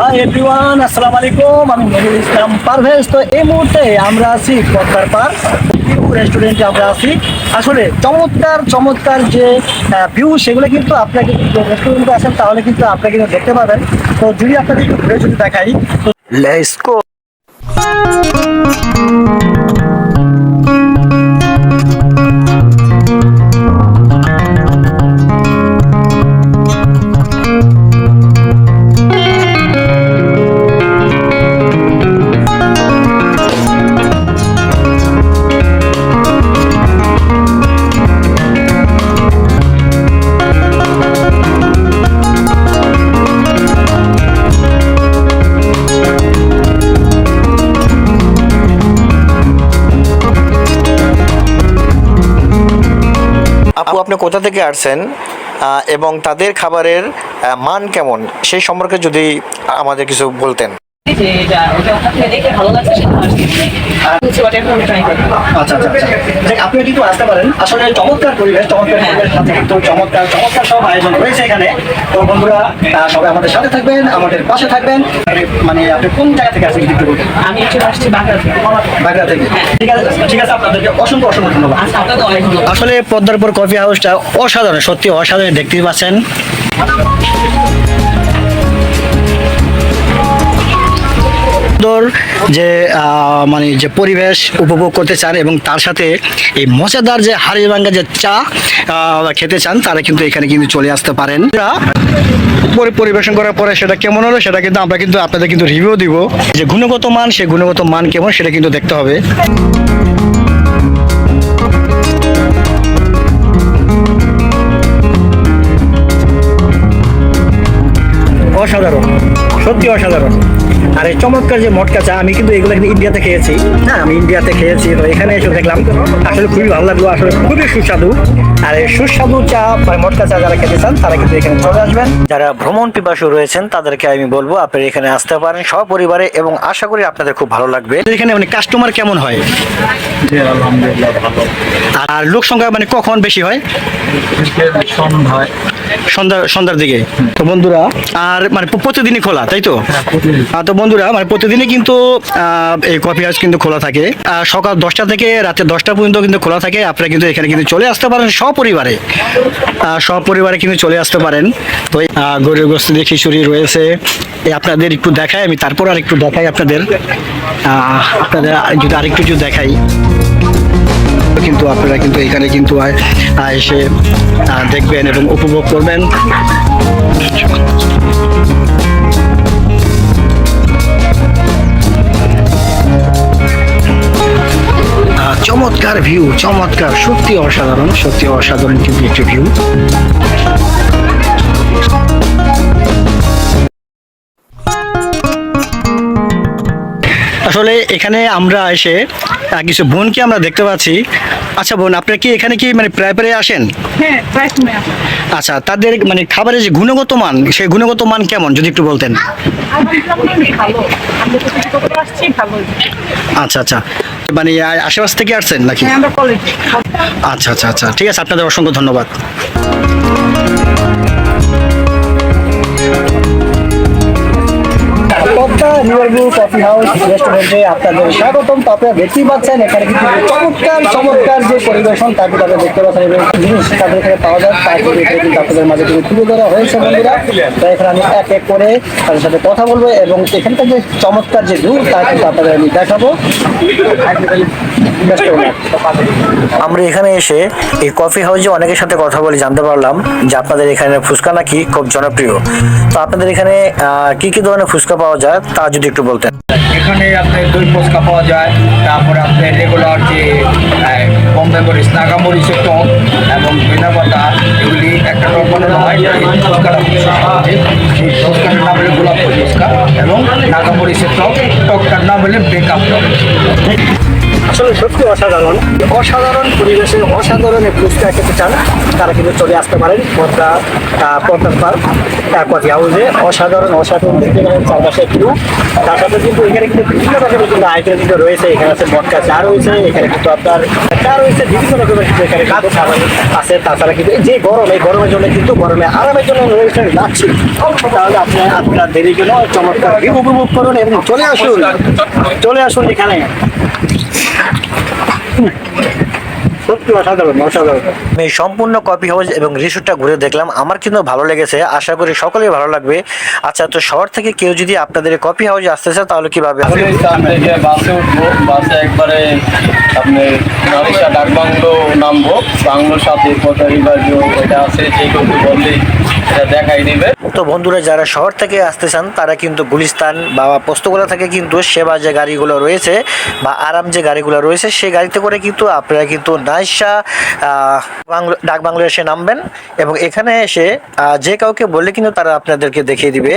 Hi everyone আসসালামু আলাইকুম আমি ইসলাম পারভেজ। তো এই মুহূর্তে আমরা আছি পদ্মার আমরা আছি। আসলে চমৎকার চমৎকার যে ভিউ সেগুলো কিন্তু আপনাকে রেস্টুরেন্টে আসেন, তাহলে কিন্তু আপনাকে কিন্তু দেখতে পাবেন। তো যদি আপনাদের একটু ঘুরে দেখাই লেটস আপনি কোথা থেকে আসছেন এবং তাদের খাবারের মান কেমন? সেই সম্পর্কে যদি আমাদের কিছু বলতেন। আচ্ছা আচ্ছা আচ্ছা। আপনি কিন্তু আসতে পারেন। আসলে চমৎকার পরিবেশ চমৎকার পরিবেশ সাথে কিন্তু চমৎকার চমৎকার সব আয়োজন রয়েছে এখানে। তো বন্ধুরা আহ, সবাই আমাদের সাথে থাকবেন আমাদের পাশে থাকবেন। মানে আপনি কোন জায়গা থেকে আসছেন একটু আমি একটু আসছি বাংলা থেকে। বাগড়া থেকে। ঠিক আছে ঠিক আছে আপনাদেরকে অসংখ্য অসংখ্য ধন্যবাদ। আপনাদের অনেক ধন্যবাদ। আসলে পদ্মারপুর কফি হাউসটা অসাধারণ সত্যি অসাধারণ দেখতেই পাচ্ছেন। সুন্দর যে মানে যে পরিবেশ উপভোগ করতে চান এবং তার সাথে এই মজাদার যে হাড়ি ভাঙ্গা যে চা খেতে চান, তারা কিন্তু এখানে কিন্তু চলে আসতে পারেন। পরিবেশন করার পরে সেটা কেমন হলো, সেটা কিন্তু আমরা কিন্তু আপনাদের কিন্তু রিভিউ দিব। যে গুণগত মান, সে গুণগত মান কেমন, সেটা কিন্তু দেখতে হবে। অসাধারণ, সত্যি অসাধারণ। আর এই চমৎকার যে মটকা চা আমি কিন্তু এগুলো কিন্তু ইন্ডিয়াতে খেয়েছি। হ্যাঁ আমি ইন্ডিয়াতে খেয়েছি তো এখানে এসে দেখলাম আসলে খুবই ভালো লাগল আসলে খুবই সুস্বাদু। আর এই সুস্বাদু চা মানে মটকা চা যারা খেতে চান তারা কিন্তু এখানে চলে আসবেন। যারা ভ্রমণ পিপাসু রয়েছেন তাদেরকে আমি বলব আপনারা এখানে আসতে পারেন সপরিবারে এবং আশা করি আপনাদের খুব ভালো লাগবে। এখানে মানে কাস্টমার কেমন হয়? আলহামদুলিল্লাহ ভালো। আর লোক সংখ্যা মানে কখন বেশি হয়? সন্ধ্যায়। সন্ধ্যা সন্ধ্যার দিকে। তো বন্ধুরা আর মানে প্রতিদিনই খোলা তাই তো? তো বন্ধুরা মানে প্রতিদিনই কিন্তু এই কফি হাউস কিন্তু খোলা থাকে। আহ, সকাল দশটা থেকে রাতে দশটা পর্যন্ত কিন্তু খোলা থাকে। আপনারা কিন্তু এখানে কিন্তু চলে আসতে পারেন সপরিবারে। সপরিবারে কিন্তু চলে আসতে পারেন। তো গরুর গোস্ত দিয়ে খিচুড়ি রয়েছে। এই আপনাদের একটু দেখাই আমি তারপর আর একটু দেখাই আপনাদের। আপনাদের আর- যদি আরেকটু যদি দেখাই। কিন্তু আপনারা কিন্তু এখানে কিন্তু এসে দেখবেন এবং উপভোগ করবেন। চমৎকার ভিউ চমৎকার, সত্যি অসাধারণ সত্যি অসাধারণ কিন্তু একটি ভিউ আসলে এখানে আমরা এসে কিছু বোনকে আমরা দেখতে পাচ্ছি। আচ্ছা বোন আপনারা কি এখানে কি মানে প্রায় প্রায় আসেন? হ্যাঁ প্রায় সময় আসি। আচ্ছা তাদের মানে খাবারের যে গুণগত মান সেই গুণগত মান কেমন যদি একটু বলতেন? আচ্ছা আচ্ছা। মানে আশেপাশ থেকে আসছেন নাকি? হ্যাঁ আচ্ছা আচ্ছা আচ্ছা। ঠিক আছে আপনাদের অসংখ্য ধন্যবাদ। এখানে আমি এক এক করে তাদের সাথে কথা বলব, এবং এখানকার যে চমৎকার যে দূর, তা কিন্তু আপনাদের আমি দেখাবো. আমরা এখানে এসে এই কফি হাউসে অনেকের সাথে কথা বলে জানতে পারলাম যে আপনাদের এখানে ফুচকা নাকি খুব জনপ্রিয়। তো আপনাদের এখানে কি কি ধরনের ফুচকা পাওয়া যায়, তা যদি একটু বলতেন। এখানে আপনার দই ফুচকা পাওয়া যায় তারপরে আপনার রেগুলার যে বম্বে মরিচ নাগামরিচের টক এবং ধনা পাতা এগুলি একটা টক বানানো হয় এই ফুচকাটা এই ফুচকাটার নাম হলো গোলাপ ফুচকা এবং টক টকটার নাম হলে বেকআপ টক। আসলে সত্যি অসাধারণ। অসাধারণ পরিবেশে অসাধারণ ফুচকা খেতে চান। তারা কিন্তু চলে আসতে পারেন। পদ্মা পদ্মার পার্ক কফি হাউসে। অসাধারণ অসাধারণ দেখতে পারেন চারপাশে ভিউ তার সাথে কিন্তু এখানে কিন্তু বিভিন্ন রকমের কিন্তু আইটেম কিন্তু রয়েছে। এখানে আছে মটকা চা রয়েছে, এখানে কিন্তু আপনার চা রয়েছে, বিভিন্ন রকমের কিন্তু এখানে কিন্তু খাবার আছে। তাছাড়া কিন্তু যে গরম, এই গরমের জন্য কিন্তু গরমে আরামের জন্য রয়েছে লাচ্ছি তাহলে আপনি, আপনার দেরি জন্য চমৎকার ভিউ উপভোগ করুন এবং চলে আসুন। চলে আসুন এখানে। সত্যি অসাধারণ অসাধারণ। আমি সম্পূর্ণ কফি হাউস এবং রিসোর্টটা ঘুরে দেখলাম। আমার কিন্তু ভালো লেগেছে আশা করি সকলেই ভালো লাগবে। আচ্ছা তো শহর থেকে কেউ যদি আপনাদের কফি হাউসে আসতে চায় তাহলে কীভাবে বাসে উঠবো বাসে একবারে আপনি নারিশা ডাক বাংলো নামবো। বাংলোর সাথে কত রিভার এটা আছে যে কেউ বললেই এটা দেখাই দিবে। তো বন্ধুরা যারা শহর থেকে আসতে চান তারা কিন্তু গুলিস্তান বা পোস্তগোলা থেকে কিন্তু সেবা যে গাড়িগুলো রয়েছে বা আরাম যে গাড়িগুলো রয়েছে সেই গাড়িতে করে কিন্তু আপনারা কিন্তু নাইশা বাংলো, ডাক বাংলো এসে নামবেন এবং এখানে এসে যে কাউকে বললে কিন্তু তারা আপনাদেরকে দেখিয়ে দিবে।